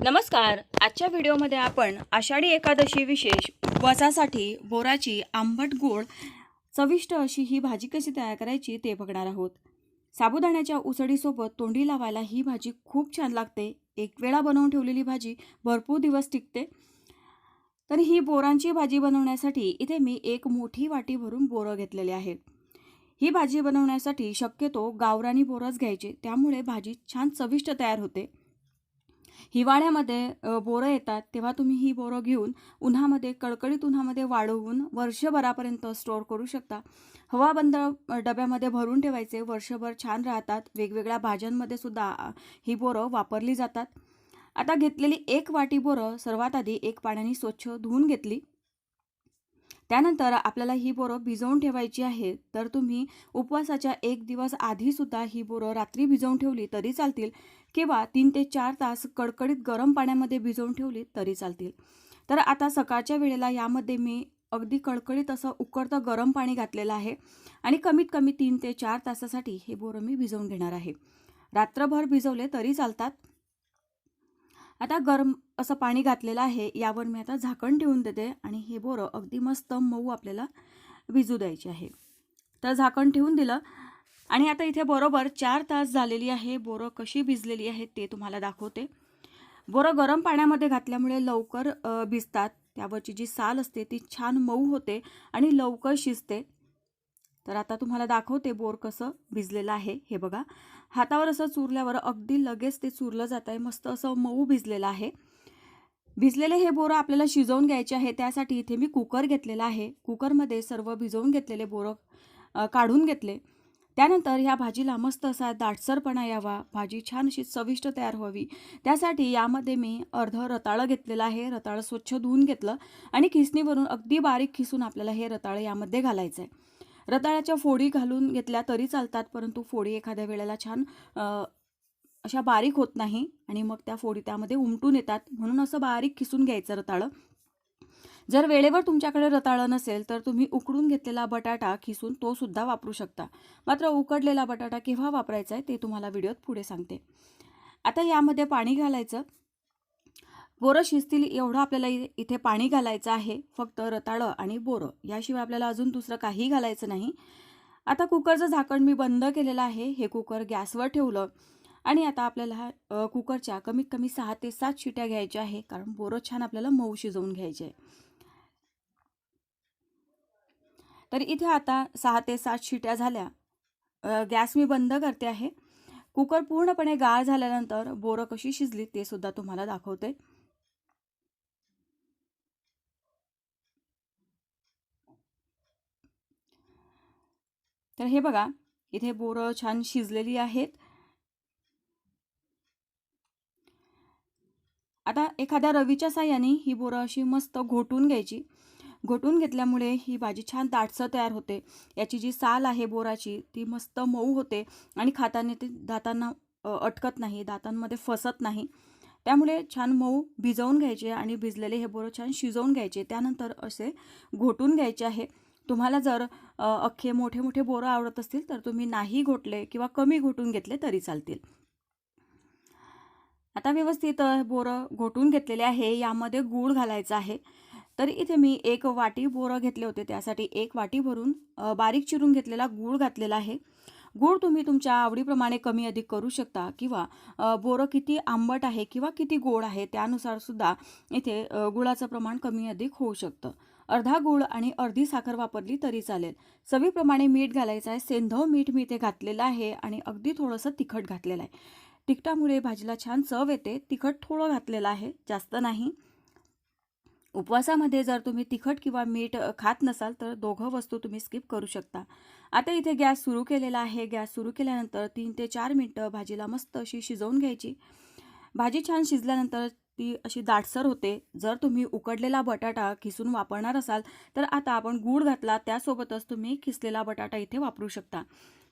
नमस्कार. आजच्या व्हिडिओमध्ये आपण आषाढी एकादशी विशेष उपवासासाठी बोराची आंबट गोड चविष्ट अशी ही भाजी कशी तयार करायची ते बघणार आहोत. साबुदाण्याच्या उसळीसोबत तोंडी लावायला ही भाजी खूप छान लागते. एक वेळा बनवून ठेवलेली भाजी भरपूर दिवस टिकते. तर ही बोरांची भाजी बनवण्यासाठी इथे मी एक मोठी वाटी भरून बोरं घेतलेले आहेत. ही भाजी बनवण्यासाठी शक्यतो गावरानी बोरच घ्यायचे. त्यामुळे भाजी छान चविष्ट तयार होते. हिवाळ्यामध्ये बोरं येतात तेव्हा तुम्ही ही बोरं घेऊन उन्हामध्ये कडकडीत उन्हामध्ये वाढवून वर्षभरापर्यंत स्टोअर करू शकता. हवाबंद डब्यामध्ये भरून ठेवायचे वर्षभर छान राहतात. वेगवेगळ्या भाज्यांमध्ये सुद्धा ही बोरं वापरली जातात. आता घेतलेली एक वाटी बोरं सर्वात आधी एक पाण्याने स्वच्छ धुवून घेतली. त्यानंतर आपल्याला ही बोरं भिजवून ठेवायची आहे. तर तुम्ही उपवासाच्या एक दिवस आधीसुद्धा ही बोरं रात्री भिजवून ठेवली तरी चालतील किंवा तीन ते चार तास कडकडीत गरम पाण्यामध्ये भिजवून ठेवली तरी चालतील. तर आता सकाळच्या वेळेला यामध्ये मी अगदी कडकडीत असं उकळतं गरम पाणी घातलेलं आहे आणि कमीत कमी तीन ते चार तासासाठी हे बोरं मी भिजवून घेणार आहे. रात्रभर भिजवले तरी चालतात. आता गरम असं पाणी घातलेलं आहे यावर मी आता झाकण ठेवून देते आणि हे बोरं अगदी मस्त मऊ आपल्याला भिजू द्यायचे आहे. तर झाकण ठेवून दिलं आणि आता इथे बरोबर चार तास झालेली आहे बोरं कशी भिजलेली आहेत ते तुम्हाला दाखवते. बोरं गरम पाण्यामध्ये घातल्यामुळे लवकर भिजतात त्यावरची जी साल असते ती छान मऊ होते आणि लवकर शिजते. तर आता तुम्हाला दाखवते बोर कसं भिजलेलं आहे. हे बघा. हातावर असं चुरल्यावर अगदी लगेच ते चुरलं जात आहे मस्त असं मऊ भिजलेलं आहे. भिजलेले हे बोरं आपल्याला शिजवून घ्यायचे आहे. त्यासाठी इथे मी कुकर घेतलेला आहे. कुकरमध्ये सर्व भिजवून घेतलेले बोरं काढून घेतले. त्यानंतर ह्या भाजीला मस्त असा दाटसरपणा यावा. भाजी छान अशी चविष्ट तयार व्हावी. त्यासाठी यामध्ये मी अर्ध रताळं घेतलेलं आहे. रताळं स्वच्छ धुवून घेतलं आणि खिसणीवरून अगदी बारीक खिसून आपल्याला हे रताळं यामध्ये घालायचं आहे रताळ्याच्या फोडी घालून घेतल्या तरी चालतात परंतु फोडी एखाद्या वेळेला छान अशा बारीक होत नाही आणि मग त्या फोडी त्यामध्ये उमटून येतात. म्हणून असं बारीक खिसून घ्यायचं रताळं. जर वेळेवर तुमच्याकडे रताळं नसेल तर तुम्ही उकडून घेतलेला बटाटा खिसून तो सुद्धा वापरू शकता. मात्र उकडलेला बटाटा केव्हा वापरायचा आहे ते तुम्हाला व्हिडिओत पुढे सांगते. आता यामध्ये पाणी घालायचं. बोरं शिजतील एवढं आपल्याला इथे पाणी घालायचं आहे फक्त रताळं आणि बोरं. याशिवाय आपल्याला अजून दुसरं काही घालायचं नाही. आता कुकरचं झाकण मी बंद केलेलं आहे. हे कुकर गॅसवर ठेवलं. आणि आता आपल्याला कुकरच्या कमीत कमी सहा ते सात शिट्या घ्यायच्या आहे कारण बोरं छान आपल्याला मऊ शिजवून घ्यायचे. आहे तर इथे आता सहा ते सात शिट्या झाल्या. गॅस मी बंद करते आहे. कुकर पूर्णपणे गाळ झाल्यानंतर बोरं कशी शिजली ते सुद्धा तुम्हाला दाखवते. तर हे बघा इथे बोरं छान शिजलेली आहेत. आता एखाद्या रवीच्या साह्याने ही बोरं अशी मस्त घोटून घ्यायची. घोटून घेतल्यामुळे ही भाजी छान दाटसं तयार होते. याची जी साल आहे बोराची ती मस्त मऊ होते आणि खाताना ती दातांना अटकत नाही दातांमध्ये फसत नाही. त्यामुळे छान मऊ भिजवून घ्यायचे आणि भिजलेले हे बोरं छान शिजवून घ्यायचे. त्यानंतर असे घोटून घ्यायचे आहे. तुम्हाला जर अख्खे मोठे मोठे बोरं आवडत असतील तर तुम्ही नाही घोटले किंवा कमी घोटून घेतले तरी चालतील. आता व्यवस्थित बोरं घोटून घेतलेले आहे यामध्ये गूळ घालायचा आहे. तर इथे मी एक वाटी बोरं घेतले होते त्यासाठी एक वाटी भरून बारीक चिरून घेतलेला गूळ घातलेला आहे. गूळ तुम्ही तुमच्या आवडीप्रमाणे कमी अधिक करू शकता किंवा बोरं किती आंबट आहे किंवा किती गोड आहे त्यानुसार सुद्धा इथे गुळाचं प्रमाण कमी अधिक होऊ शकतं. अर्धा गूळ आणि अर्धी साखर वापरली तरी चालेल. चवीप्रमाणे मीठ घालायचं आहे सेंधव मीठ मी ते घातलेलं आहे आणि अगदी थोडंसं तिखट घातलेलं आहे. तिखटामुळे भाजीला छान चव येते. तिखट थोडं घातलेलं आहे. जास्त नाही. उपवासामध्ये जर तुम्ही तिखट किंवा मीठ खात नसाल तर दोघं वस्तू तुम्ही स्किप करू शकता. आता इथे गॅस सुरू केलेला आहे. गॅस सुरू केल्यानंतर तीन ते चार मिनटं भाजीला मस्त अशी शिजवून घ्यायची. भाजी छान शिजल्यानंतर ती अशी दाटसर होते. जर तुम्ही उकडलेला बटाटा खिसून वापरणार असाल तर आता आपण गूळ घातला त्यासोबतच तुम्ही खिसलेला बटाटा इथे वापरू शकता.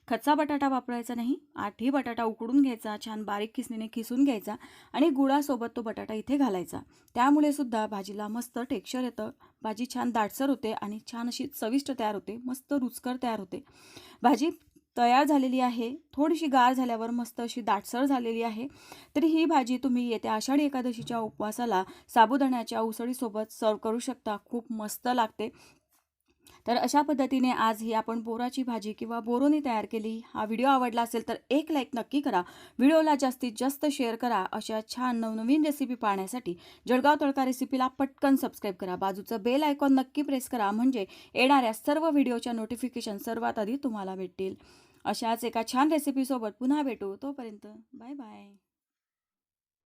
खच्चा बटाटा वापरायचा नाही आठही बटाटा उकडून घ्यायचा छान बारीक खिसणीने खिसून घ्यायचा आणि गुळासोबत तो बटाटा इथे घालायचा. त्यामुळे सुद्धा भाजीला मस्त टेक्स्चर येतं. भाजी छान दाटसर होते आणि छान अशी चविष्ट तयार होते मस्त रुचकर तयार होते. भाजी तयार झालेली आहे. थोडीशी गार झाल्यावर मस्त अशी दाटसर झालेली आहे. तरी ही भाजी तुम्ही येत्या आषाढी एकादशीच्या उपवासाला साबुदाण्याच्या उसळीसोबत सर्व करू शकता. खूप मस्त लागते. तर अशा पद्धतीने आज ही आपण बोराची भाजी किंवा बोरोनी तयार केली. हा व्हिडिओ आवडला असेल तर एक लाईक नक्की करा. व्हिडिओला जास्तीत जास्त शेअर करा. अशा छान नवनवीन रेसिपी पाहण्यासाठी जळगाव तळका रेसिपीला पटकन सबस्क्राईब करा. बाजूचं बेल आयकॉन नक्की प्रेस करा. म्हणजे येणाऱ्या सर्व व्हिडिओच्या नोटिफिकेशन सर्वात आधी तुम्हाला भेटतील. अशाच एका छान रेसिपीसोबत पुन्हा भेटू. तोपर्यंत बाय बाय